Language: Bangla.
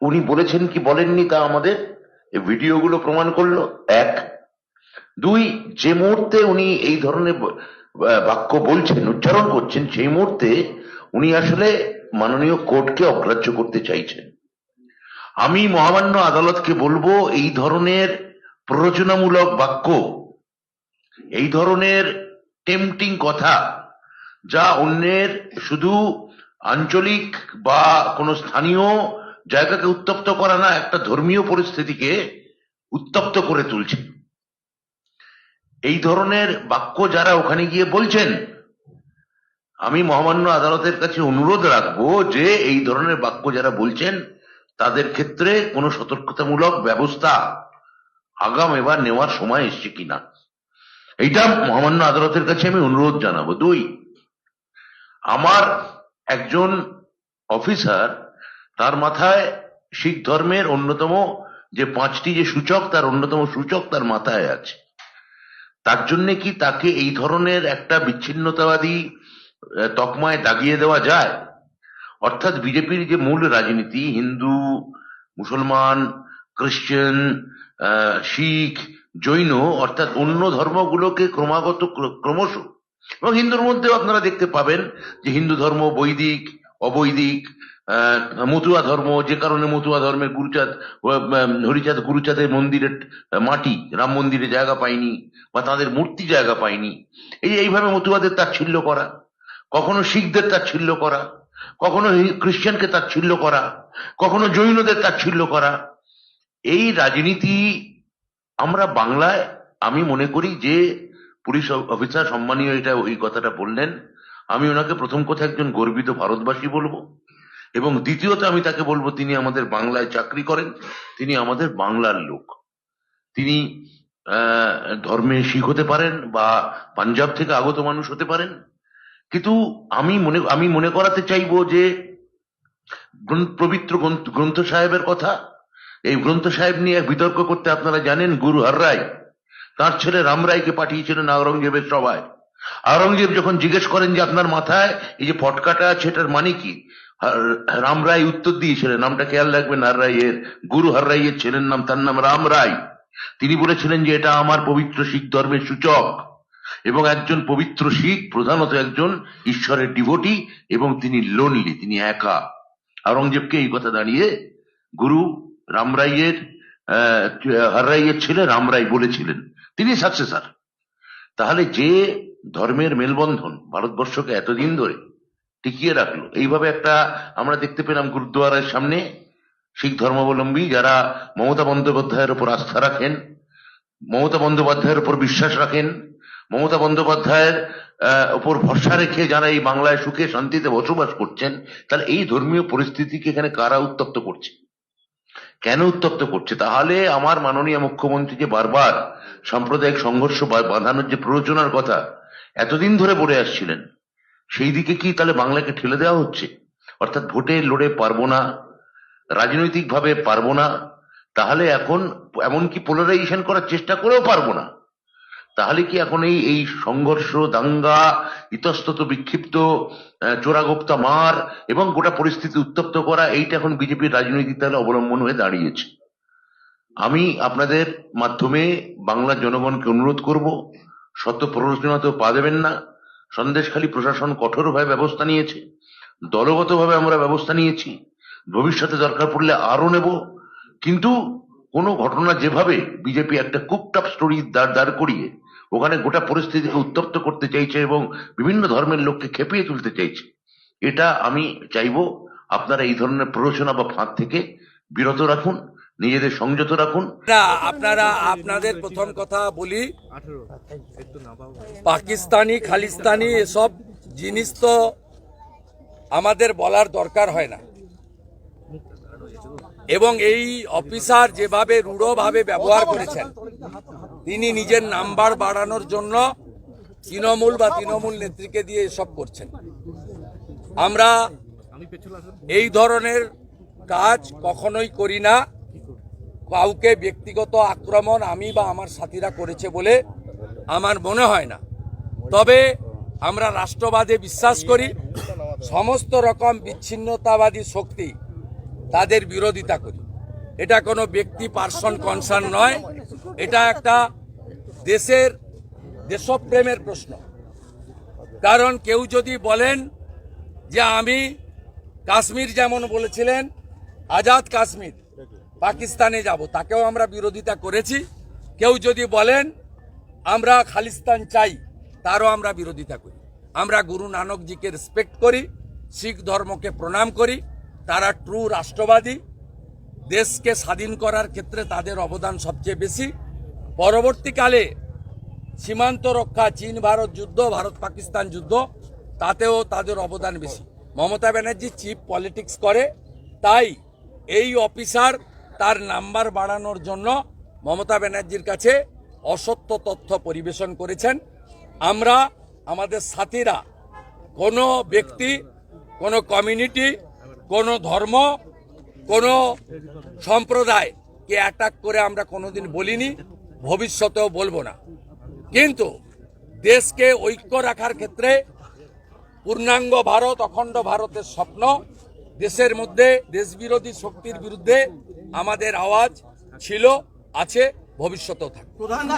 উনি বলেছেন কি বলেননি তা আমাদের ভিডিওগুলো প্রমাণ করল। এক। দুই, যে মুহূর্তে উনি এই ধরনের বাক্য বলছেন, উচ্চারণ করছেন, সেই মুহূর্তে উনি আসলে মাননীয় কোর্টকে অগ্রাহ্য করতে চাইছেন। আমি মহামান্য আদালতকে বলব, এই ধরনের প্ররোচনামূলক বাক্য, এই ধরনের টেম্পটিং কথা, যা অন্যের শুধু আঞ্চলিক বা কোনো স্থানীয় জায়গাকে উত্তপ্ত করা না একটা ধর্মীয় পরিস্থিতিকে উত্তপ্ত করে তুলছে। এই ধরনের বাক্য যারা ওখানে গিয়ে বলছেন, আমি মহামান্য আদালতের কাছে অনুরোধ রাখব যে এই ধরনের বাক্য যারা বলছেন, তাদের ক্ষেত্রে কোনো সতর্কতামূলক ব্যবস্থা আগাম এবার নেওয়ার সময় এসছে কিনা। এইটা মহামান্য আদালতের কাছে আমি অনুরোধ জানাব। দুই, আমার একজন অফিসার তার মাথায় শিখ ধর্মের অন্যতম যে পাঁচটি যে সূচক তার অন্যতম সূচক তার মাথায় আছে। তার জন্য কি তাকে এই ধরনের একটা বিচ্ছিন্নতাবাদী তকমায় দাগিয়ে দেওয়া যায়? অর্থাৎ বিজেপির যে মূল রাজনীতি হিন্দু মুসলমান আহ, শিখ জৈন অর্থাৎ অন্য ধর্মগুলোকে ক্রমাগত ক্রমশ এবং হিন্দুর মধ্যেও আপনারা দেখতে পাবেন যে হিন্দু ধর্ম বৈদিক অবৈদিক মতুয়া ধর্ম, যে কারণে মতুয়া ধর্মের গুরুচাঁদ হরিচাঁদ গুরুচাঁদের মন্দিরের মাটি রাম মন্দিরে জায়গা পায়নি বা তাদের মূর্তি জায়গা পায়নি। এই এইভাবে মতুয়াদের তাচ্ছিল্য করা, কখনো শিখদের তাচ্ছিল্য করা, কখনো খ্রিস্টানকে তাচ্ছিল্য করা, কখনো জৈনদের তাচ্ছিল্য করা, এই রাজনীতি আমরা বাংলায় আমি মনে করি যে পুলিশ অফিসার সম্মানীয় এটা ওই কথাটা বললেন, আমি ওনাকে প্রথম কথা একজন গর্বিত ভারতবাসী বলব। এবং দ্বিতীয়ত আমি তাকে বলব, তিনি আমাদের বাংলায় চাকরি করেন, তিনি আমাদের বাংলার লোক। তিনি ধর্মে শিখ হতে পারেন বা পাঞ্জাব থেকে আগত মানুষ হতে পারেন। কিন্তু আমি মনে আমি মনে করাতে চাইব যে পবিত্র গ্রন্থ সাহেবের কথা, এই গ্রন্থ সাহেব নিয়ে বিতর্ক করতে আপনারা জানেন, গুরু হররায় তার ছেলে রামরায়কে পাঠিয়েছিলেন আওরঙ্গজেবের সভায়। আওরঙ্গজেব যখন জিজ্ঞেস করেন যে আপনার মাথায় এই যে ফটকাটা আছে, এটার মানে কি? আর- রামরায় উত্তর দিয়েছিলেন নামটা খেয়াল রাখবেন হররাইয়ের গুরু হররাইয়ের ছেলের নাম তার নাম রাম রায়। তিনি বলেছিলেন যে এটা আমার পবিত্র শিখ ধর্মের সূচক এবং একজন পবিত্র শিখ প্রধানত একজন ঈশ্বরের ডিভোটি এবং তিনি লোনলি তিনি একা। আওরঙ্গজেবকে এই কথা দাঁড়িয়ে গুরু রামরাইয়ের আহ, হররাইয়ের ছেলে রামরাই বলেছিলেন। তিনি সাকসেসার তাহলে যে ধর্মের মেলবন্ধন ভারতবর্ষকে এতদিন ধরে টিকিয়ে রাখল। এইভাবে একটা আমরা দেখতে পেলাম গুরুদ্বারের সামনে শিখ ধর্মাবলম্বী যারা মমতা বন্দ্যোপাধ্যায়ের উপর আস্থা রাখেন, মমতা বন্দ্যোপাধ্যায়ের উপর বিশ্বাস রাখেন, মমতা বন্দ্যোপাধ্যায়ের উপর ভরসা রেখে যারা এই বাংলায় সুখে শান্তিতে বসবাস করছেন, তাহলে এই ধর্মীয় পরিস্থিতিকে এখানে কারা উত্তপ্ত করছে? কেন উত্তপ্ত করছে? তাহলে আমার মাননীয় মুখ্যমন্ত্রী যে বারবার সাম্প্রদায়িক সংঘর্ষ বাঁধানোর যে প্ররোচনার কথা, এতদিন ধরে বলে আসছিলেন। সেই দিকে কি তাহলে বাংলাকে ঠেলে দেওয়া হচ্ছে? অর্থাৎ ভোটে লড়ে পারব না, রাজনৈতিকভাবে পারব না, তাহলে এখন এমনকি পোলারাইজেশন করার চেষ্টা করেও পারব না। তাহলে কি এখন এই এই সংঘর্ষ, দাঙ্গা, ইতস্তত বিক্ষিপ্ত চোরাগোপ্তা মার এবং গোটা পরিস্থিতি উত্তপ্ত করা, এইটা এখন বিজেপির রাজনৈতিক তাহলে অবলম্বন হয়ে দাঁড়িয়েছে। আমি আপনাদের মাধ্যমে বাংলার জনগণকে অনুরোধ করব, শত প্ররোচনা তো পা দেবেন না সন্দেশখালী প্রশাসন কঠোরভাবে ব্যবস্থা নিয়েছে, দলগতভাবে আমরা ব্যবস্থা নিয়েছি, ভবিষ্যতে দরকার পড়লে আরও নেব, কিন্তু কোনো ঘটনা যেভাবে বিজেপি একটা কুকটাপ স্টোরি দাঁড় দাঁড় করিয়ে ওখানে গোটা পরিস্থিতিকে উত্তপ্ত করতে চাইছে এবং বিভিন্ন ধর্মের লোককে খেপিয়ে তুলতে চাইছে, এটা আমি চাইব আপনারা এই ধরনের প্ররোচনা বা ফাঁদ থেকে বিরত রাখুন। নিজেদের সংযত রাখুন। আপনারা আপনাদের প্রথম কথা বলি, পাকিস্তানি, খালিস্তানি এসব জিনিস তো আমাদের বলার দরকার হয় না। এবং এই অফিসার যেভাবে রূঢ়ভাবে ব্যবহার করেছেন, তিনি নিজের নাম্বার বাড়ানোর জন্য তৃণমূল বা তৃণমূল নেত্রীকে দিয়ে এসব করছেন। আমরা এই ধরনের কাজ কখনোই করি না। কাউকে ব্যক্তিগত আক্রমণ আমি বা আমার সাথীরা করেছে বলে আমার মনে হয় না। তবে আমরা রাষ্ট্রবাদে বিশ্বাস করি, সমস্ত রকম বিচ্ছিন্নতাবাদী শক্তি তাদের বিরোধিতা করি। এটা কোনো ব্যক্তি পার্সন কনসার্ন নয়, এটা একটা দেশের দেশপ্রেমের প্রশ্ন। কারণ কেউ যদি বলেন যে আমি কাশ্মীর যেমন বলেছিলেন, আজাদ কাশ্মীর পাকিস্তানে যাব, তাকেও আমরা বিরোধিতা করেছি। কেউ যদি বলেন, আমরা খালিস্তান চাই তারও আমরা বিরোধিতা করি। আমরা গুরু নানকজিকে রেসপেক্ট করি, শিখ ধর্মকে প্রণাম করি, তারা ট্রু রাষ্ট্রবাদী। দেশকে স্বাধীন করার ক্ষেত্রে তাদের অবদান সবচেয়ে বেশি। পরবর্তীকালে সীমান্ত রক্ষা, চীন ভারত যুদ্ধ, ভারত পাকিস্তান যুদ্ধ, তাতেও তাদের অবদান বেশি। মমতা ব্যানার্জি চিফ পলিটিক্স করে, তাই এই অফিসার তার নাম্বার বাড়ানোর জন্য মমতা ব্যানার্জির কাছে অসত্য তথ্য পরিবেশন করেছেন। আমরা আমাদের সাথীরা, কোনো ব্যক্তি, কোনো কমিউনিটি, কোনো ধর্ম, কোনো সম্প্রদায়কে অ্যাটাক করে আমরা কোনোদিন বলিনি, ভবিষ্যতেও বলব না। কিন্তু দেশকে ঐক্য রাখার ক্ষেত্রে পূর্ণাঙ্গ ভারত, অখণ্ড ভারতের স্বপ্ন, দেশের মধ্যে দেশবিরোধী শক্তির বিরুদ্ধে আমাদের আওয়াজ ছিল আছে ভবিষ্যতেও থাকবে।